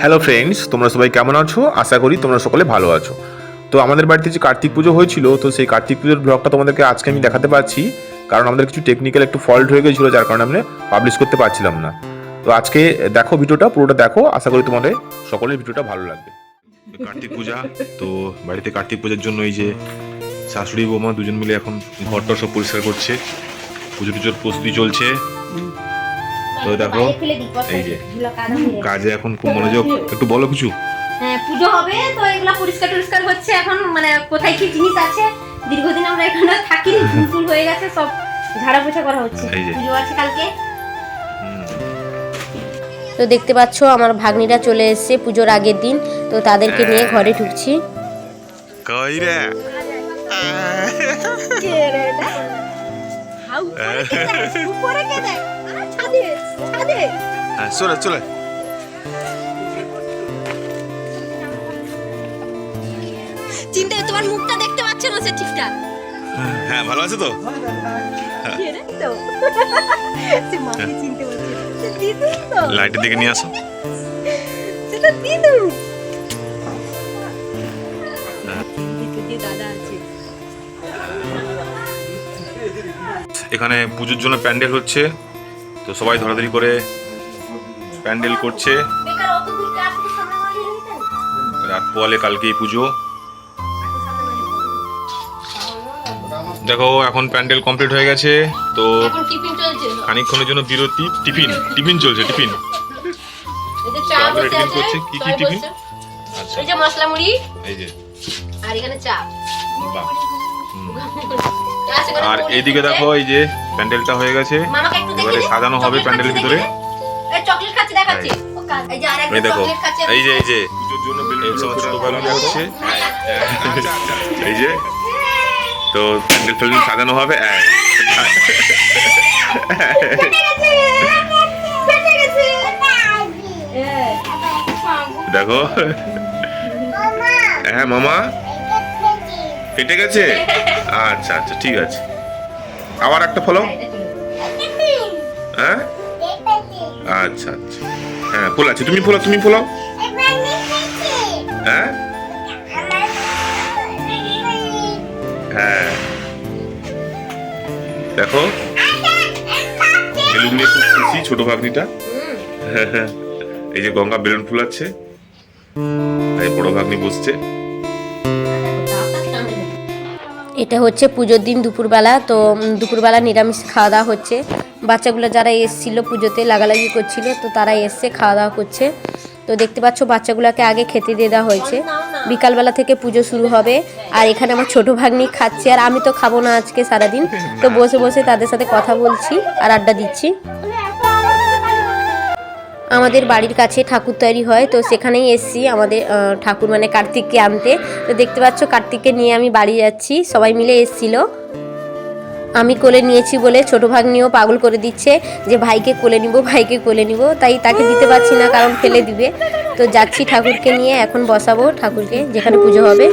Hello friends তোমরা সবাই কেমন আছো? আশা করি তোমরা সকলে ভালো আছো। তো আমাদের বাড়িতে যে কার্তিক পুজো হয়েছিল, তো সেই কার্তিক পুজোর ব্লগটা তোমাদেরকে আজকে আমি দেখাতে পারছি। কারণ আমাদের কিছু টেকনিক্যাল একটু ফল্ট হয়ে গেছিল, যার কারণে আমরা পাবলিশ করতে পারছিলাম না। তো আজকে দেখো ভিডিওটা, পুরোটা দেখো। আশা করি তোমাদের সকলের ভিডিওটা ভালো লাগবে। কার্তিক পূজা, তো বাড়িতে কার্তিক পূজার জন্য এই যে শাশুড়ি বৌমা দুজন মিলে এখন ঘরটা সব পরিষ্কার করছে। পুজো টুজোর প্রস্তুতি চলছে। তো দেখো এই যে কাজে এখন খুব মনোযোগ একটু বলো কিছু? হ্যাঁ পুজো হবে তো এগুলা পরিষ্কার টরিষ্কার হচ্ছে এখন মানে কোথায় কি জিনিস আছে দীর্ঘদিন আমরা এখানে থাকি ফুল হয়ে গেছে সব ঝাড়া পোছা করা হচ্ছে। পুজো আছে কালকে। তো দেখতে পাচ্ছ আমার ভাগ্নিরা চলে এসেছে পুজোর আগের দিন তো তাদেরকে নিয়ে ঘরে ঢুকছি। কই রে? উপরে কে দেখ ছাদে ছাদে হ্যাঁ চলে চলে। চিন্তা তোমার মুখটা দেখতে পাচ্ছ না সে ঠিকঠাক হ্যাঁ ভালো আছে তো? সে দিদু তো লাইটের দিকে নিয়ে আসো। সেটা দিদু। এখানে পুজোর জন্য প্যান্ডেল হচ্ছে। তো সবাই ধরাধরি করে প্যান্ডেল করছে। রাত পোয়ালে কালকেই পুজো। দেখো এখন প্যান্ডেল কমপ্লিট হয়ে গেছে। তো খানিকক্ষণের জন্য বিরতি। টিফিন টিফিন চলছে টিফিন। টিফিন করছে? কি কি টিফিন? আচ্ছা। এই যে মশলা মুড়ি এই যে। আর এখানে চা। আর এইদিকে দেখো এই যে প্যান্ডেলটা হয়ে গেছে। এবারে সাজানো হবে প্যান্ডেলের ভিতরে। দেখিয়ে এই চকলেট খাচ্ছে দেখাচ্ছে। ও কাজ- এই যে আর এই একটা দেখো এই যে এই যে। হচ্ছে এই যে তো প্যান্ডেল ফ্যান্ডেল সাজানো হবে। এই। দেখো। হ্যাঁ মামা। কেটে গেছে? আচ্ছা আচ্ছা ঠিক আছে। আবার একটা ফলো হ্যাঁ? আচ্ছা আচ্ছা। হ্যাঁ ফুল আছে তুমি ফুলো তুমি ফুলো হ্যাঁ? হ্যাঁ। দেখো। বেলুন নিয়ে খুব খুশি ছোট ভাগ্নিটা। এই যে গঙ্গা বেলুন ফুলাচ্ছে। এই বড় ভাগ্নি বসছে। এটা হচ্ছে পুজোর দিন দুপুরবেলা, তো দুপুরবেলা নিরামিষ খাওয়া দাওয়া হচ্ছে। বাচ্চাগুলো যারা এসছিল পুজোতে, লাগালাগি করছিল, তো তারা এসছে খাওয়া দাওয়া করছে। তো দেখতে পাচ্ছ, বাচ্চাগুলোকে আগে খেতে দিয়ে দেওয়া হয়েছে। বিকালবেলা থেকে পুজো শুরু হবে। আর এখানে আমার ছোট ভাগ্নি খাচ্ছে, আর আমি তো খাব না আজকে সারাদিন। তো বসে বসে তাদের সাথে কথা বলছি আর আড্ডা দিচ্ছি। আমাদের বাড়ির কাছে ঠাকুর তৈরি হয় তো সেখানেই এসছি আমাদের ঠাকুর মানে কার্তিককে আনতে। তো দেখতে পাচ্ছ কার্তিককে নিয়ে আমি বাড়ি যাচ্ছি সবাই মিলে এসছিল। আমি কোলে নিয়েছি বলে ছোট ভাগ্নিও পাগল করে দিচ্ছে যে ভাইকে কোলে নিব ভাইকে কোলে নিব তাই তাকে দিতে পারছি না কারণ ফেলে দিবে। তো যাচ্ছি ঠাকুরকে নিয়ে এখন বসাবো ঠাকুরকে যেখানে পুজো হবে।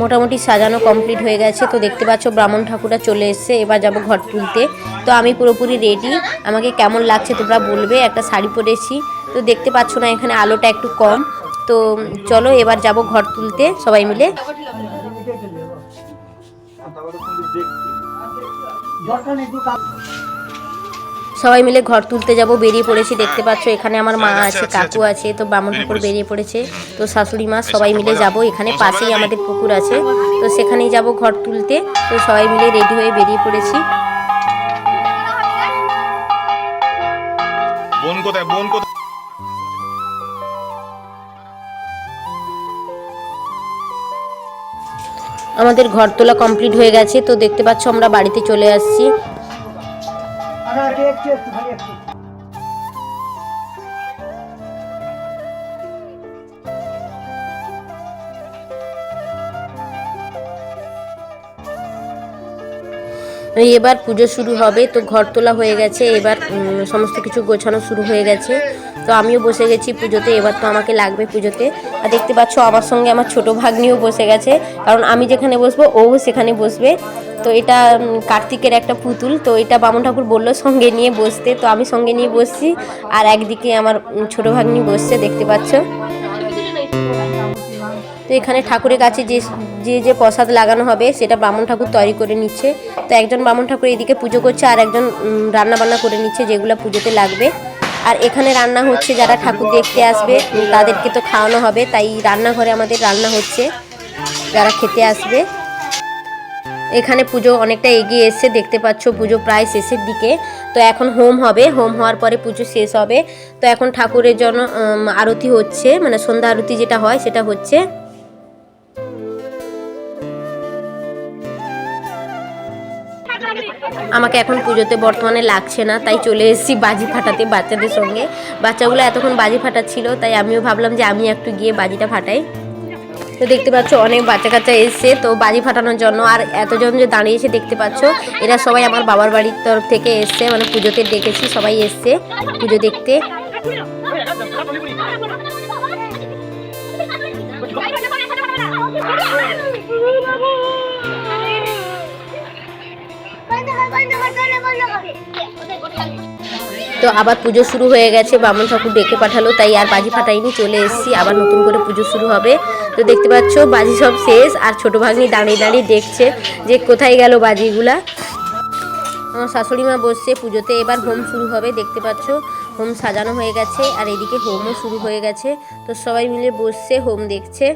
মোটামুটি সাজানো কমপ্লিট হয়ে গেছে। তো দেখতে পাচ্ছ ব্রাহ্মণ ঠাকুররা চলে এসছে। এবার যাব ঘর তুলতে। তো আমি পুরোপুরি রেডি আমাকে কেমন লাগছে তোমরা বলবে। একটা শাড়ি পরেছি। তো দেখতে পাচ্ছ না, এখানে আলোটা একটু কম। তো চলো, এবার যাব ঘর তুলতে সবাই মিলে। সবাই মিলে ঘর তুলতে যাব বেরিয়ে পড়েছি দেখতে পাচ্ছ এখানে আমার মা আছে কাকু আছে তো বামন ঠাকুর বেরিয়ে পড়েছে তো শাশুড়ি মা সবাই মিলে যাব এখানে পাশেই আমাদের পুকুর আছে তো সেখানেই যাব ঘর তুলতে তো সবাই মিলে রেডি হয়ে বেরিয়ে পড়েছি। বোন কোথায়? বোন কোথায়? আমাদের ঘর তোলা কমপ্লিট হয়ে গেছে তো দেখতে পাচ্ছ আমরা বাড়িতে চলে আসছি। এবার পুজো শুরু হবে, তো ঘর তোলা হয়ে গেছে, এবার সমস্ত কিছু গোছানো শুরু হয়ে গেছে। তো আমিও বসে গেছি পুজোতে, এবার তো আমাকে লাগবে পুজোতে। আর দেখতে পাচ্ছ, আমার সঙ্গে আমার ছোট ভাগ্নিও বসে গেছে, কারণ আমি যেখানে বসবো, ও সেখানে বসবে। তো এটা কার্তিকের একটা পুতুল তো এটা বামন ঠাকুর বলল সঙ্গে নিয়ে বসতে। তো আমি সঙ্গে নিয়ে বসছি আর একদিকে আমার ছোট ভাগ্নি বসছে দেখতে পাচ্ছ। তো এখানে ঠাকুরের কাছে যে যে যে প্রসাদ লাগানো হবে সেটা ব্রাহ্মণ ঠাকুর তৈরি করে নিচ্ছে। তো একজন ব্রাহ্মণ ঠাকুর এদিকে পুজো করছে আর একজন উম, রান্না বান্না করে নিচ্ছে যেগুলো পুজোতে লাগবে। আর এখানে রান্না হচ্ছে যারা ঠাকুর দেখতে আসবে তাদেরকে তো খাওয়ানো হবে তাই রান্নাঘরে আমাদের রান্না হচ্ছে যারা খেতে আসবে। এখানে পুজো অনেকটা এগিয়ে এসছে, দেখতে পাচ্ছ পুজো প্রায় শেষের দিকে। তো এখন হোম হবে, হোম হওয়ার পরে পুজো শেষ হবে। তো এখন ঠাকুরের জন্য আরতি হচ্ছে মানে সন্ধ্যা আরতি যেটা হয় সেটা হচ্ছে। আমাকে এখন পুজোতে বর্তমানে লাগছে না, তাই চলে এসেছি বাজি ফাটাতে বাচ্চাদের সঙ্গে। বাচ্চাগুলো এতক্ষণ বাজি ফাটাচ্ছিল, তাই আমিও ভাবলাম যে আমি একটু গিয়ে বাজিটা ফাটাই। তো দেখতে পাচ্ছ অনেক বাচ্চা কাচ্চা এসছে। তো বাজি ফাটানোর জন্য আর এতজন যে দাঁড়িয়েছে দেখতে পাচ্ছ, এরা সবাই আমার বাবার বাড়ির তরফ থেকে এসছে। মানে পুজোতে ডেকেছি, সবাই এসছে পুজো দেখতে। তো আবার পুজো শুরু হয়ে গেছে, বামন ঠাকুর ডেকে পাঠালো, তাই আর বাজি ফাটাইনি, চলে এসেছি। আবার নতুন করে পুজো শুরু হবে। তো দেখতে পাচ্ছ, বাজি সব শেষ, আর ছোট ভাগ্নি দাঁড়িয়ে দাঁড়িয়ে দেখছে যে কোথায় গেল বাজিগুলা। আমার শাশুড়ি মা বসছে পুজোতে, এবার হোম শুরু হবে, দেখতে পাচ্ছ, হোম সাজানো হয়ে গেছে, আর এদিকে হোমও শুরু হয়ে গেছে, তো সবাই মিলে বসছে, হোম দেখছে।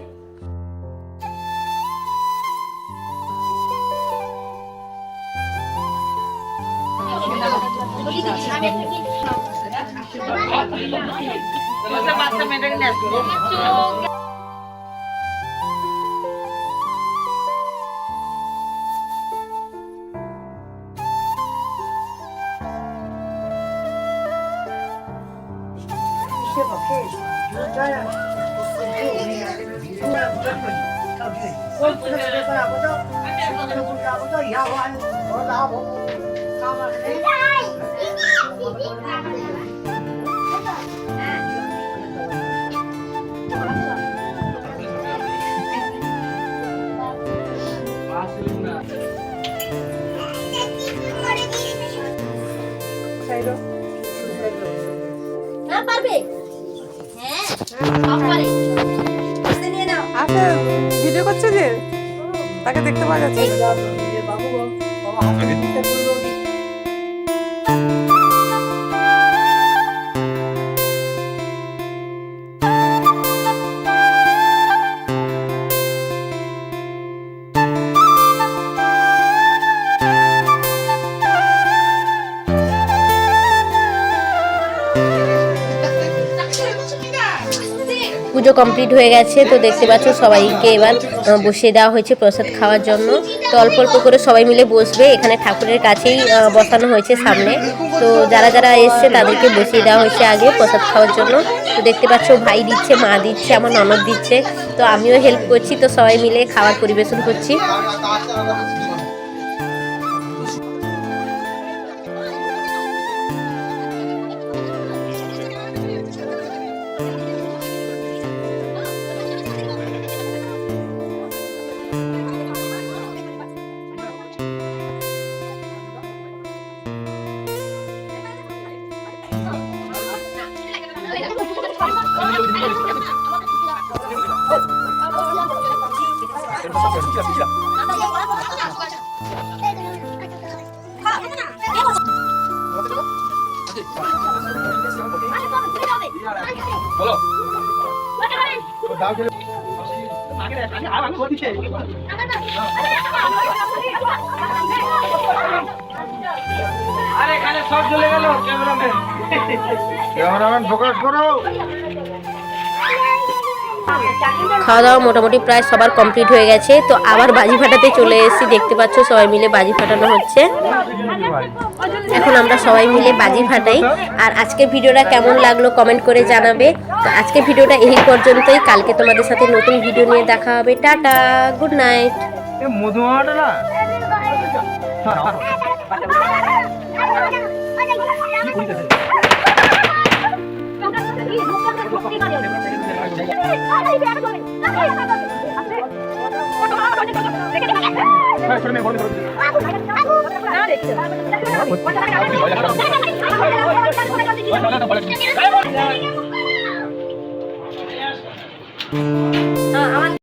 সে পক্ষে Não, Barbie! আচ্ছা ভিডিও করছে যে? তাকে দেখতে পাওয়া যাচ্ছে পুজো কমপ্লিট হয়ে গেছে, তো দেখতে পাচ্ছ সবাইকে এবার বসিয়ে দেওয়া হয়েছে প্রসাদ খাওয়ার জন্য। তো অল্প অল্প করে সবাই মিলে বসবে, এখানে ঠাকুরের কাছেই বসানো হয়েছে সামনে। তো যারা যারা এসছে তাদেরকে বসিয়ে দেওয়া হয়েছে আগে প্রসাদ খাওয়ার জন্য। তো দেখতে পাচ্ছ ভাই দিচ্ছে, মা দিচ্ছে, আমার ননদ দিচ্ছে। তো আমিও হেল্প করছি, তো সবাই মিলে খাবার পরিবেশন করছি। আরে এখানে সব চলে গেল ক্যামেরাম্যান। ক্যামেরাম্যান ফোকাস করো। খাওয়া দাওয়া মোটামুটি প্রায় সবার কমপ্লিট হয়ে গেছে। তো আবার বাজি ফাটাতে চলে এসেছি দেখতে পাচ্ছ সবাই মিলে বাজি ফাটানো হচ্ছে। এখন আমরা সবাই মিলে বাজি ফাটাই। আর আজকের ভিডিওটা কেমন লাগল কমেন্ট করে জানাবে। তো আজকের ভিডিওটা এই পর্যন্তই। কালকে তোমাদের সাথে নতুন ভিডিও নিয়ে দেখা হবে। টাটা গুড নাইট মধুমাটা you.